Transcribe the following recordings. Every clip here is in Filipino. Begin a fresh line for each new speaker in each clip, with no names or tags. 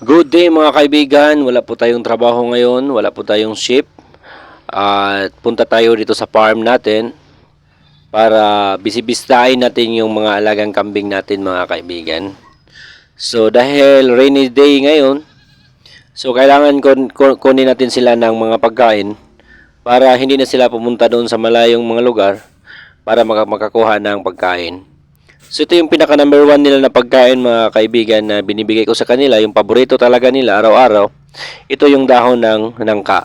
Good day mga kaibigan, wala po tayong trabaho ngayon, wala po tayong ship. At punta tayo dito sa farm natin para bisibistahin natin yung mga alagang kambing natin mga kaibigan. So dahil rainy day ngayon, so kailangan kun- kun- kunin natin sila ng mga pagkain para hindi na sila pumunta doon sa malayong mga lugar para maka- makakuha ng pagkain. So ito yung pinaka number one nila na pagkain mga kaibigan na binibigay ko sa kanila, yung paborito talaga nila araw-araw. Ito yung dahon ng nangka.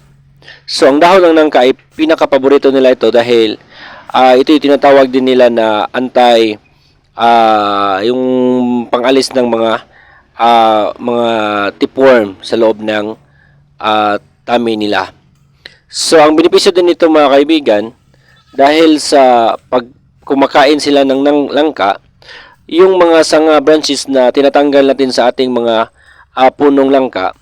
So ang dahon ng nangka ay pinaka paborito nila ito dahil ah, ito yung tinatawag din nila na anti ah, yung pangalis ng mga ah, mga tipworm sa loob ng ah, tummy nila. So ang benepisyo din nito mga kaibigan dahil sa pag kumakain sila ng nang- langka, yung mga sanga branches na tinatanggal natin sa ating mga ah, punong langka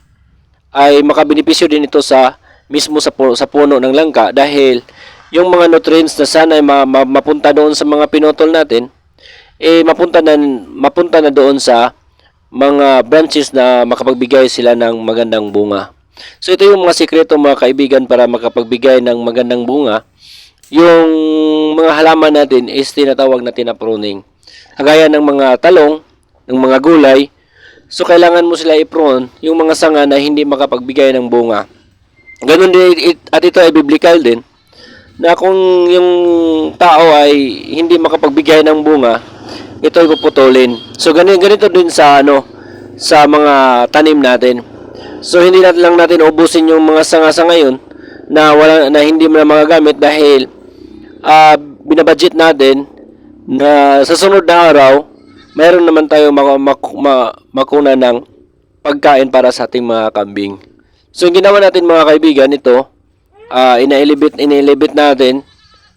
ay makabenepisyo din ito sa mismo sa, pu- sa puno ng langka dahil yung mga nutrients na sana ay ma- ma- mapunta doon sa mga pinutol natin eh mapunta na mapunta na doon sa mga branches na makapagbigay sila ng magandang bunga. So ito yung mga sikreto mga kaibigan para makapagbigay ng magandang bunga. Yung mga halaman natin is tinatawag natin na pruning. Kagaya ng mga talong, ng mga gulay, so kailangan mo sila i-prune yung mga sanga na hindi makapagbigay ng bunga. Ganun din, at ito ay biblical din, na kung yung tao ay hindi makapagbigay ng bunga, ito ay puputulin. So ganito, ganito din sa ano, sa mga tanim natin. So hindi natin lang natin ubusin yung mga sanga sa ngayon na wala na hindi mo na magagamit dahil ah binabudget natin na sa sunod na araw mayroon naman tayo mak- mak- ma- makuna ng pagkain para sa ating mga kambing. So yung ginawa natin mga kaibigan ito ah ina-elevate ina-elevate natin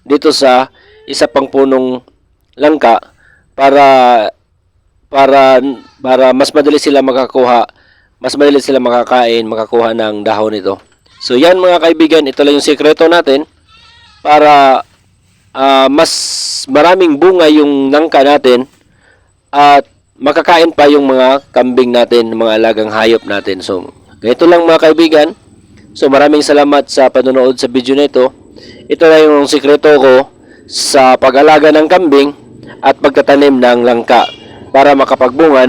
dito sa isa pang punong langka para para para mas madali sila makakuha mas madali sila makakain makakuha ng dahon nito so yan mga kaibigan ito lang yung sikreto natin para ah, maraming bunga yung nangka natin at makakain pa yung mga kambing natin mga alagang hayop natin. So ganito lang mga kaibigan. So maraming salamat sa panonood sa video na ito. Ito na yung sikreto ko sa pag-alaga ng kambing at pagtatanim ng langka para makapagbunga